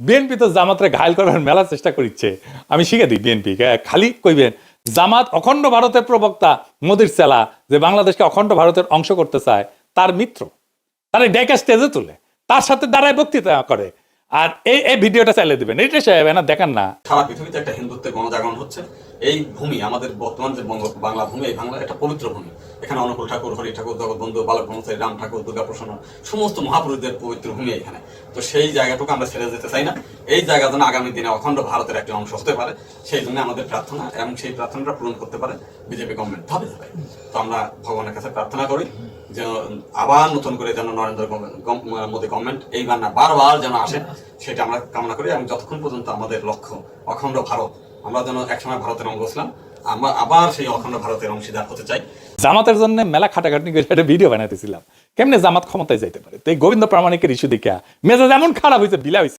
BNP তো জামাতরে ঘায়ল করার মেলা চেষ্টা করিচ্ছে। আমি শিখে দিই বিএনপি খালি কইবেন, জামাত অখণ্ড ভারতের প্রবক্তা মোদির চেলা যে বাংলাদেশকে অখণ্ড ভারতের অংশ করতে চায়, তার মিত্র। তারা ডেকে স্টেজে তুলে, তার সাথে দাঁড়ায় বক্তৃতা করে। আর এই এই ভিডিওটা চালিয়ে দিবেন। এটা সাহেব না দেখান না। সারা পৃথিবীতে একটা হিন্দুত্বের গণজাগরণ হচ্ছে। এই ভূমি, আমাদের বর্তমান যে বাংলা ভূমি, এই বাংলা একটা পবিত্র ভূমি। এখানে অনুকূল ঠাকুর, হরি ঠাকুর জগৎবন্ধু বালক ব্রহ্মচারী রাম ঠাকুর, দুর্গা প্রসন্ন, সমস্ত মহাপুরুষদের পবিত্র ভূমি এখানে। তো সেই জায়গাটুকু আমরা ছেড়ে যেতে চাই না। এই জায়গা যেন আগামী দিনে অখণ্ড ভারতের একটি অংশ হতে পারে। সেই জন্য আমাদের প্রার্থনা এবং সেই প্রার্থনাটা পূরণ করতে পারে। বিজেপি গভর্নমেন্ট ধাপে ধাপে। তো আমরা ভগবানের কাছে প্রার্থনা করি। যেন আবার নতুন করে যেন নরেন্দ্র মোদী গভর্নমেন্ট এইবার না বারবার যেন আসে, সেটা আমরা কামনা করি এবং যতক্ষণ পর্যন্ত আমাদের লক্ষ্য অখণ্ড ভারত, আমরা যেন একসময় ভারতের অঙ্গ ছিলাম আমরা আবার সেই অখণ্ড ভারতের অংশীদার হতে চাই। জামাতের জন্য মেলা খাটাখাটনি করে একটা ভিডিও বানাইতেছিলাম। কেমনে জামাত ক্ষমতায় যাইতে পারে? তো এই গোবিন্দ প্রামাণিকের ইস্যু দেখা মেজাজ এমন খারাপ হয়েছে বিলা হয়েছে